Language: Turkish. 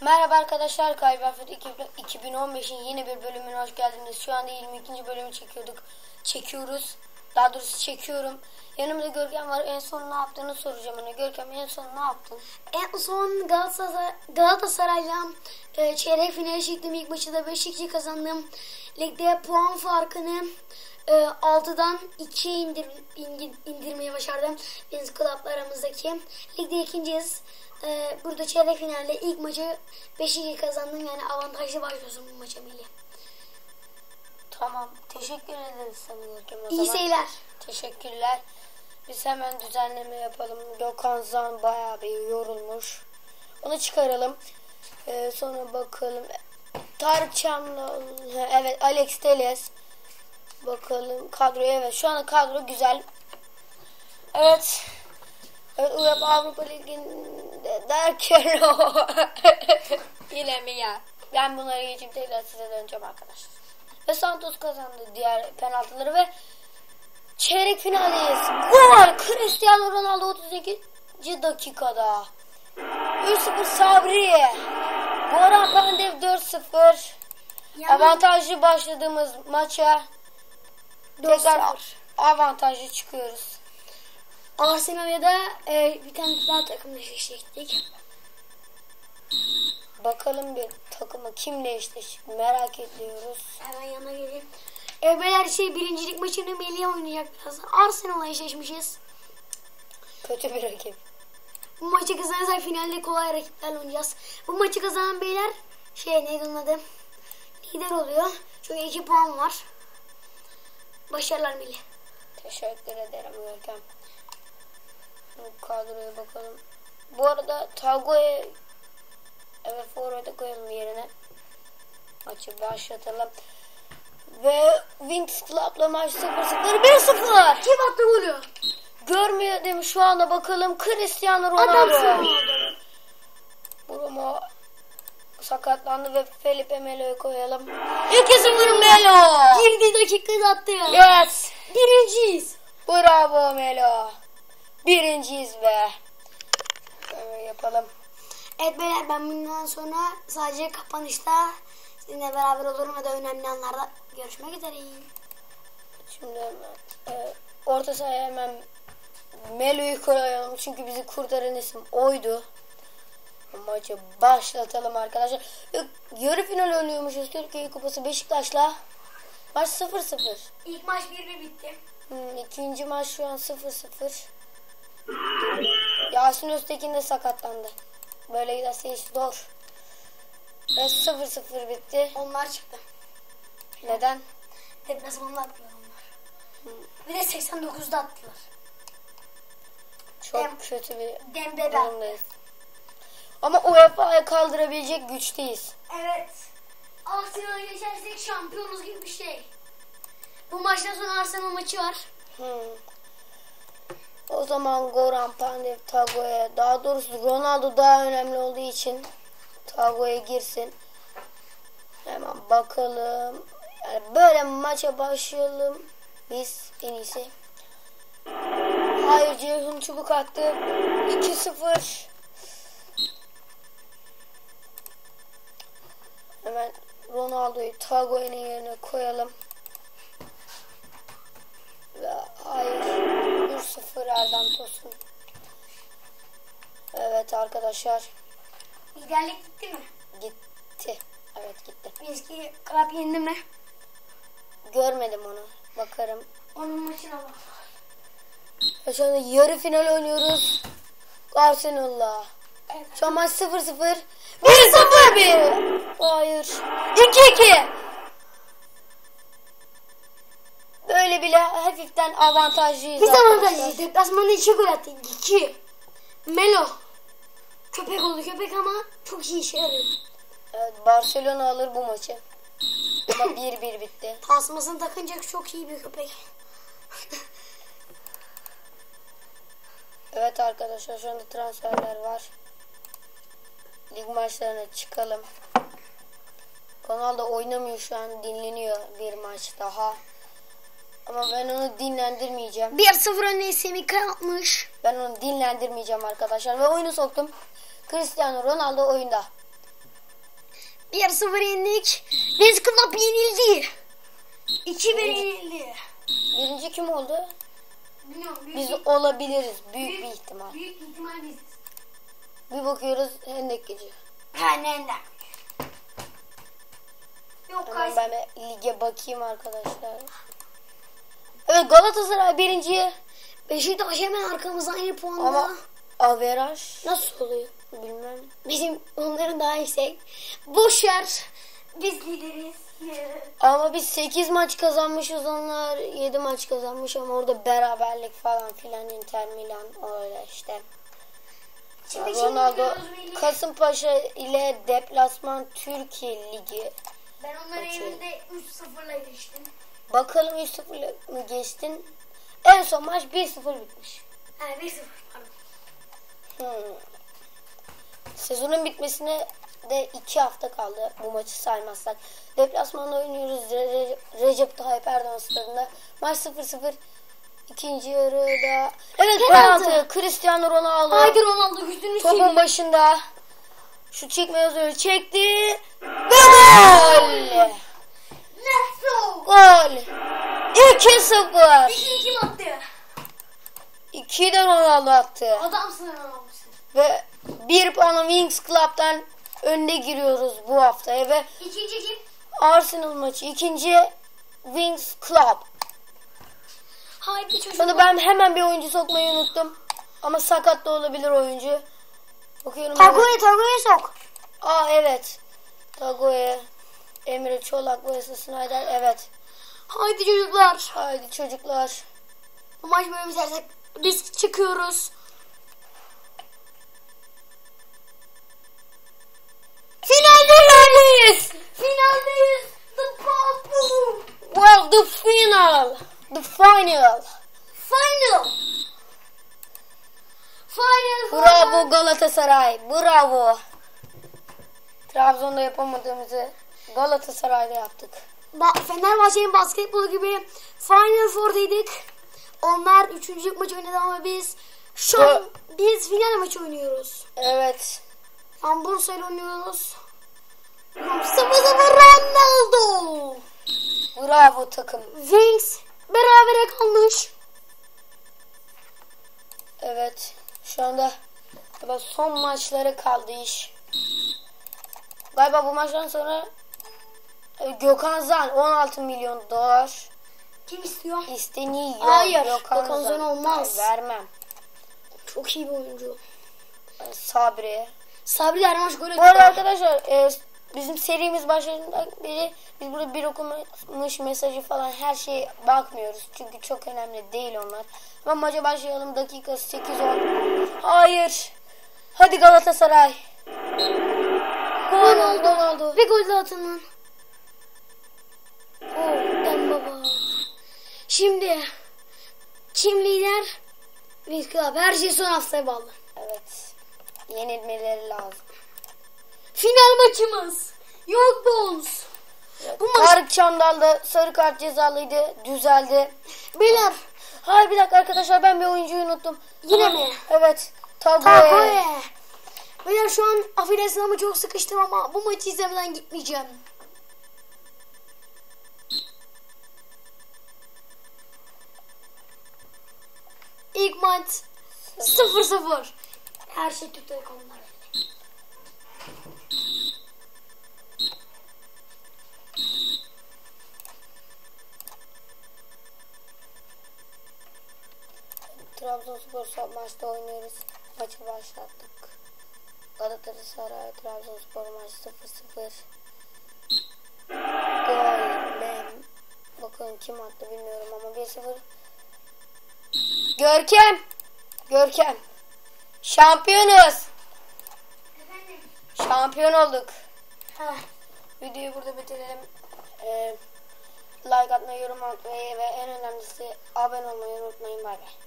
Merhaba arkadaşlar, Kaybafet 2015'in yeni bir bölümüne hoş geldiniz. Şu anda 22. bölümü çekiyorduk. Çekiyoruz. Daha doğrusu çekiyorum. Yanımda Görkem var. En son ne yaptığını soracağım ona. Görkem en son ne yaptın? En son Galatasaray, Galatasaray'la e, çeyrek finale çıktım. İlk maçı da 5-2 kazandım. Ligde puan farkını e, 6'dan 2'ye indir, indir, başardım. Biz kulüpler aramızdaki. Ligde ikinciyiz. E, burada çeyrek finalde ilk maçı 5-2 kazandım. Yani avantajlı başlıyorsun bu maça Melih. Tamam. Teşekkür ederiz Görkem o İyi zaman. seyirler. Teşekkürler. Biz hemen düzenleme yapalım. Gökhan Zan bayağı bir yorulmuş. Onu çıkaralım. Ee, sonra bakalım. Tarık Çamlı. Evet Alex Teles. Bakalım kadroya. Evet şu anda kadro güzel. Evet. Evet UEFA Avrupa Ligi'nde derken o. Yine mi ya? Ben bunları geçip tekrar size döneceğim arkadaşlar. Ve Santos kazandı diğer penaltıları ve Çeyrek finaldeyiz. Gol! Cristiano Ronaldo 32. dakikada. 3-0 Sabri. Goran Pandev 4-0. Avantajlı başladığımız maça tekrar 4-0. avantajlı çıkıyoruz. Arsenal'e de e, bir tane daha takımla eşleştik. Bakalım bir takımı kimle eşleştik merak ediyoruz. Hemen yanına geleyim. E, beyler şey birincilik maçını Melih oynayacak birazdan. Arsenal'la eşleşmişiz. Kötü bir rakip. Bu maçı kazanırsak finalde kolay rakiplerle oynayacağız. Bu maçı kazanan beyler şey neydi onun adı? Lider oluyor. Çünkü iki puan var. Başarılar Melih. Teşekkür ederim Görkem. Bu kadroya bakalım. Bu arada Tago'ya evet forvete koyalım yerine. Maçı başlatalım. Ve Wings Club'la maç 0-0 1-0. Kim attı golü? Mi şu anda bakalım Cristiano Ronaldo. Ronaldo. Bruno sakatlandı ve Felipe Melo'yu koyalım. 2-0 Melo. Girdiği dakikada attı ya. Yes. Birinciyiz. Bravo Melo. Birinciyiz be. Böyle yapalım. Evet beyler ben bundan sonra sadece kapanışta sizinle beraber olurum ve de önemli anlarda görüşmek üzere. Şimdi e, orta sahaya hemen Melo'yu koyalım. Çünkü bizi kurtaran isim oydu. Maçı başlatalım arkadaşlar. Yarı final oynuyormuşuz Türkiye Kupası Beşiktaş'la. Maç 0-0. İlk maç 1-1 bitti. Hmm, ikinci maç şu an 0-0. Yasin Öztekin de sakatlandı. Böyle giderse iş zor. Ve 0-0 bitti. Onlar çıktı. Neden? Deplasmanda attılar onlar. Bir de 89'da attılar. Çok Dem- kötü bir Dembele. durumdayız. Ama UEFA'ya kaldırabilecek güçteyiz. Evet. Arsenal'a geçersek şampiyonuz gibi bir şey. Bu maçtan sonra Arsenal maçı var. Hmm. O zaman Goran Pandev Tago'ya daha doğrusu Ronaldo daha önemli olduğu için Tago'ya girsin. Hemen bakalım. Yani böyle maça başlayalım. Biz en iyisi. Hayır Ceyhun çubuk attı. 2-0. Hemen Ronaldo'yu Tago'nun yerine koyalım. Ve hayır. 1-0 Erdem Tosun. Evet arkadaşlar. Liderlik gitti mi? Gitti. Evet gitti. Eski Krap yendi mi? Görmedim onu. Bakarım. Onun maçına bak. Ve Şu anda yarı final oynuyoruz. Arsenal'la. Evet. Şu an maç 0-0. 1-0 bir. Hayır. 2-2. Böyle bile hafiften avantajlıyız. Arkadaşlar. da deplasmanda iki gol attı. İki. Melo. Köpek oldu köpek ama çok iyi işe yarıyor. Evet, Barcelona alır bu maçı. Ama 1-1 bitti. Tasmasını takınca çok iyi bir köpek. Evet arkadaşlar şu anda transferler var. Lig maçlarına çıkalım. Ronaldo oynamıyor şu an dinleniyor bir maç daha. Ama ben onu dinlendirmeyeceğim. 1-0 önüne Semika yapmış. Ben onu dinlendirmeyeceğim arkadaşlar. Ve oyunu soktum. Cristiano Ronaldo oyunda. 1-0 yendik. Biz Club yenildi. 2-1 yenildi. Birinci kim oldu? Bilmiyorum. Büyük, Biz olabiliriz. Büyük bir ihtimal. büyük ihtimal biziz. Bir bakıyoruz Hendek Gece. Ha neden? Yok ben bir lige bakayım arkadaşlar. Evet Galatasaray birinci. Beşiktaş hemen arkamızda aynı puanda. Ama averaj Nasıl oluyor? bilmem. Bizim onların daha yüksek. Boş ver. Biz lideriz. Ama biz 8 maç kazanmışız onlar 7 maç kazanmış ama orada beraberlik falan filan Inter Milan öyle işte. Şimdi Ronaldo Melih? Kasımpaşa ile deplasman Türkiye Ligi. Ben onların evinde 3-0'la geçtim. Bakalım 3-0 mı geçtin? En son maç 1-0 bitmiş. Ha 1-0 pardon. Hmm. Sezonun bitmesine de 2 hafta kaldı bu maçı saymazsak. Deplasmanda oynuyoruz Re- Recep Tayyip Erdoğan stadında. Maç 0-0. İkinci yarıda evet Penaltı. penaltı. Cristiano Ronaldo Haydi Ronaldo yüzünü topun seveyim. başında. Şu çekme yazıyor. Çekti. Ve gol. Gol. 2-0. İkiyi kim attı? 2'yi de Ronaldo attı. Adamsın Ronaldo. Ve bir puanla Wings Club'dan önde giriyoruz bu haftaya ve İkinci kim? Arsenal maçı ikinci Wings Club. Haydi çocuklar. ben hemen bir oyuncu sokmayı unuttum. Ama sakat da olabilir oyuncu. Bakıyorum. Tago'ya Tago'ya sok. Aa evet. Tagoe, Emre Çolak, Wesley Snyder. Evet. Haydi çocuklar. Haydi çocuklar. Bu maç böyle biterse biz çıkıyoruz. Finaldeyiz. Finaldeyiz. The Purple. Well, the final. The final. Final. Final. Bravo Galatasaray. Bravo. Trabzon'da yapamadığımızı Galatasaray'da yaptık. Ba- Fenerbahçe'nin basketbolu gibi Final Four'daydık. Onlar üçüncü maç oynadı ama biz şu an biz final maçı oynuyoruz. Evet. Tam Bursa'yla oynuyoruz. 0-0 Ronaldo. Bravo takım. Wings berabere kalmış. Evet. Şu anda son maçları kaldı iş. Galiba bu maçtan sonra Gökhan Zan 16 milyon dolar Kim istiyor? isteniyor. Hayır, Gökhan Zan olmaz. Vermem. Çok iyi bir oyuncu. E, Sabri. Sabri de her maç gol Bu arada arkadaşlar e, bizim serimiz başladığından beri biz burada bir okunmuş mesajı falan her şeye bakmıyoruz. Çünkü çok önemli değil onlar. Ama maça başlayalım dakika 8-10. Hayır. Hadi Galatasaray. Ronaldo. Ronaldo. Bir gol daha atın lan. Oh, baba. Şimdi kim lider? Biz Club. Her şey son haftaya bağlı. Evet. Yenilmeleri lazım. Final maçımız. Yok Bones. Bu maç Tarık Çamdal da sarı kart cezalıydı. Düzeldi. beyler. Hayır bir dakika arkadaşlar ben bir oyuncuyu unuttum. Yine Ama- mi? Evet. Tagoe. Takoe. Beyler şu an affedersin ama çok sıkıştım ama bu maçı izlemeden gitmeyeceğim. İlk maç 0-0. Her şey Türk Telekom'da. Trabzonspor maçta oynuyoruz. Maçı başlattık. Galatasaray Trabzonspor maç 0-0. Gol. Mem. Bakın kim attı bilmiyorum ama 1-0. Görkem. Görkem. Şampiyonuz. Şampiyon olduk. Heh. Videoyu burada bitirelim. Ee, like atmayı, yorum atmayı ve en önemlisi abone olmayı unutmayın. Bay bay.